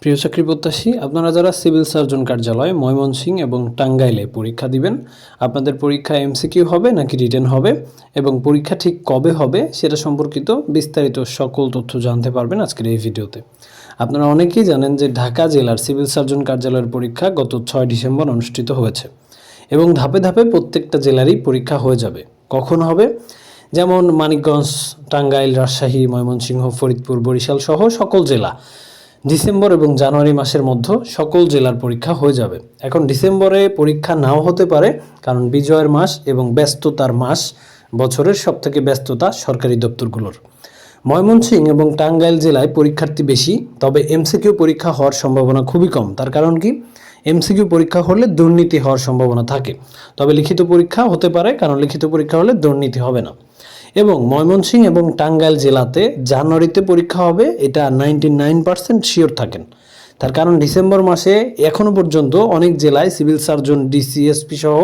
প্রিয় চাকরি প্রত্যাশী, আপনারা যারা সিভিল সার্জন কার্যালয়, ময়মনসিংহ এবং টাঙ্গাইলে পরীক্ষা দিবেন, আপনাদের পরীক্ষা এমসিকিউ হবে নাকি রিটেন হবে এবং পরীক্ষা ঠিক কবে হবে সেটা সম্পর্কিত বিস্তারিত সকল তথ্য জানতে পারবেন আজকের এই ভিডিওতে। আপনারা অনেকেই জানেন যে ঢাকা জেলার সিভিল সার্জন কার্যালয়ের পরীক্ষা গত ছয় ডিসেম্বর অনুষ্ঠিত হয়েছে এবং ধাপে ধাপে প্রত্যেকটা জেলারই পরীক্ষা হয়ে যাবে। কখন হবে? যেমন মানিকগঞ্জ, টাঙ্গাইল, রাজশাহী, ময়মনসিংহ, ফরিদপুর, বরিশাল সহ সকল জেলা। ডিসেম্বর এবং জানুয়ারি মাসের মধ্যে সকল জেলার পরীক্ষা হয়ে যাবে। এখন ডিসেম্বরে পরীক্ষা নাও হতে পারে, কারণ বিজয়ের মাস এবং ব্যস্ততার মাস বছরের সবথেকে ব্যস্ততা সরকারি দপ্তরগুলোর। ময়মনসিংহ এবং টাঙ্গাইল জেলায় পরীক্ষার্থী বেশি, তবে এমসিকিউ পরীক্ষা হওয়ার সম্ভাবনা খুবই কম। তার কারণ কি? এমসিকিউ পরীক্ষা হলে দুর্নীতি হওয়ার সম্ভাবনা থাকে। তবে লিখিত পরীক্ষা হতে পারে, কারণ লিখিত পরীক্ষা হলে দুর্নীতি হবে না। এবং ময়মনসিংহ এবং টাঙ্গাইল জেলাতে জানুয়ারিতে পরীক্ষা হবে, এটা নাইনটি নাইন পার্সেন্ট শিওর থাকেন। তার কারণ ডিসেম্বর মাসে এখনও পর্যন্ত অনেক জেলায় সিভিল সার্জন ডিসিএসপি সহ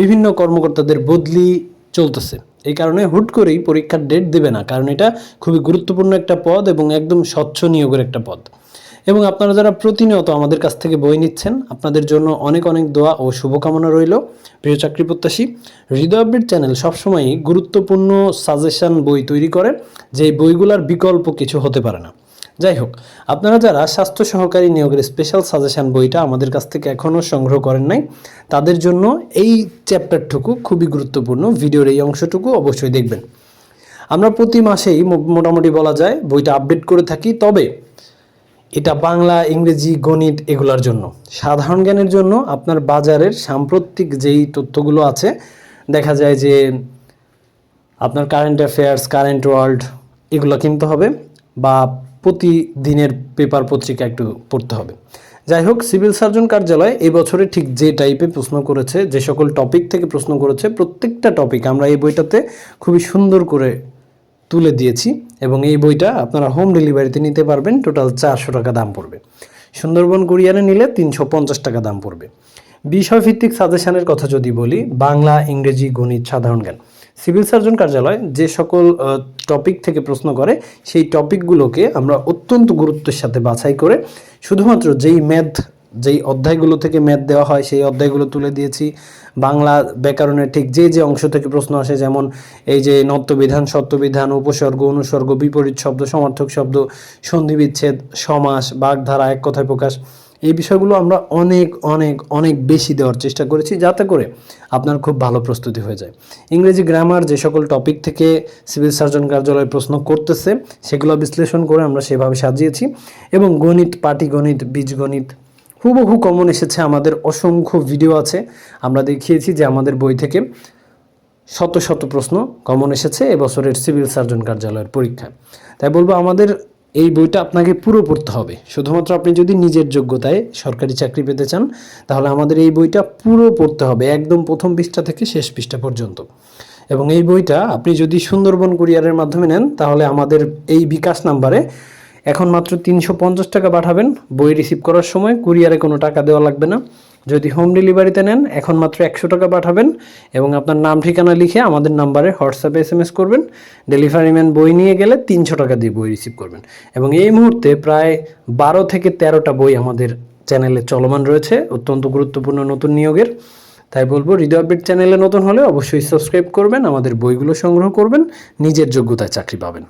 বিভিন্ন কর্মকর্তাদের বদলি চলতেছে। এই কারণে হুট করেই পরীক্ষার ডেট দেবে না, কারণ এটা খুবই গুরুত্বপূর্ণ একটা পদ এবং একদম স্বচ্ছ নিয়োগের একটা পদ। এবং আপনারা যারা প্রতিনিয়ত আমাদের কাছ থেকে বই নিচ্ছেন, আপনাদের জন্য অনেক অনেক দোয়া ও শুভকামনা রইল। প্রিয় চাকরি প্রত্যাশী, হৃদয় আপডেট চ্যানেল সবসময়ই গুরুত্বপূর্ণ সাজেশন বই তৈরি করে যে বইগুলোর বিকল্প কিছু হতে পারে না। যাই হোক, আপনারা যারা স্বাস্থ্য সহকারী নিয়োগের স্পেশাল সাজেশন বইটা আমাদের কাছ থেকে এখনও সংগ্রহ করেন নাই, তাদের জন্য এই চ্যাপ্টারটুকু খুবই গুরুত্বপূর্ণ, ভিডিওর এই অংশটুকু অবশ্যই দেখবেন। আমরা প্রতি মাসেই মোটামুটি বলা যায় বইটা আপডেট করে থাকি, তবে এটা বাংলা, ইংরেজি, গণিত এগুলোর জন্য। সাধারণ জ্ঞানের জন্য আপনার বাজারের সাম্প্রতিক যেই তথ্যগুলো আছে, দেখা যায় যে আপনার কারেন্ট অ্যাফেয়ার্স কারেন্ট ওয়ার্ল্ড এগুলো কিনতে হবে বা প্রতিদিনের পেপার পত্রিকা একটু পড়তে হবে। যাই হোক সিভিল সার্জন কার্যালয় এই বছরে ঠিক যে টাইপে প্রশ্ন করেছে, যে সকল টপিক থেকে প্রশ্ন করেছে, প্রত্যেকটা টপিক আমরা এই বইটাতে খুবই সুন্দর করে তুলে দিয়েছি এবং এই বইটা আপনারা হোম ডেলিভারিতে নিতে পারবেন। টোটাল চারশো টাকা দাম পড়বে। সুন্দরবন কুরিয়ারে নিলে তিনশো পঞ্চাশ টাকা দাম পড়বে। বিষয়ভিত্তিক সাজেশনের কথা যদি বলি, বাংলা, ইংরেজি, গণিত, সাধারণ জ্ঞান। সিভিল সার্জন কার্যালয় যে সকল টপিক থেকে প্রশ্ন করে, সেই টপিকগুলোকে আমরা অত্যন্ত গুরুত্বের সাথে বাছাই করে, শুধুমাত্র যেই ম্যাথ যেই অধ্যায়গুলো থেকে ম্যাথ দেওয়া হয়, সেই অধ্যায়গুলো তুলে দিয়েছি। বাংলা ব্যাকরণের ঠিক যে যে অংশ থেকে প্রশ্ন আসে, যেমন এই যে নত্যবিধান সত্যবিধান, উপসর্গ, অনুসর্গ, বিপরীত শব্দ, সমর্থক শব্দ সন্ধি বিচ্ছেদ সমাস, বাগধারা, এক কথায় প্রকাশ, এই বিষয়গুলো আমরা অনেক অনেক অনেক বেশি দেওয়ার চেষ্টা করেছি যাতে করে আপনার খুব ভালো প্রস্তুতি হয়ে যায়। ইংরেজি গ্রামার যে সকল টপিক থেকে সিভিল সার্জন কার্যালয় প্রশ্ন করতেছে, সেগুলো বিশ্লেষণ করে আমরা সেভাবে সাজিয়েছি এবং গণিত, পাটিগণিত, বীজগণিত হুবহু কমন এসেছে, আমাদের অসংখ্য ভিডিও আছে। আমরা দেখিয়েছি যে আমাদের বই থেকে শত শত প্রশ্ন কমন এসেছে এবছরের সিভিল সার্জন কার্যালয়ের পরীক্ষায়। তাই বলব, আমাদের এই বইটা আপনাকে পুরো পড়তে হবে। শুধুমাত্র আপনি যদি নিজের যোগ্যতায় সরকারি চাকরি পেতে চান, তাহলে আমাদের এই বইটা পুরো পড়তে হবে, একদম প্রথম পৃষ্ঠা থেকে শেষ পৃষ্ঠা পর্যন্ত। এবং এই বইটা আপনি যদি সুন্দরবন কুরিয়ারের মাধ্যমে নেন, তাহলে আমাদের এই বিকাশ নাম্বারে এখন মাত্র তিনশো পঞ্চাশ টাকা পাঠাবেন। বই রিসিভ করার সময় কুরিয়ারে কোনো টাকা দেওয়া লাগবে না। যদি হোম ডেলিভারিতে নেন, এখন মাত্র একশো টাকা পাঠাবেন এবং আপনার নাম, ঠিকানা লিখে আমাদের নাম্বারে হোয়াটসঅ্যাপে এস এম এস করবেন। ডেলিভারি ম্যান বই নিয়ে গেলে তিনশো টাকা দিয়ে বই রিসিভ করবেন। এবং এই মুহূর্তে প্রায় বারো থেকে তেরোটা বই আমাদের চ্যানেলে চলমান রয়েছে, অত্যন্ত গুরুত্বপূর্ণ নতুন নিয়োগের। তাই বলব, হৃদয় আপডেট চ্যানেলে নতুন হলে অবশ্যই সাবস্ক্রাইব করবেন, আমাদের বইগুলো সংগ্রহ করবেন, নিজের যোগ্যতায় চাকরি পাবেন।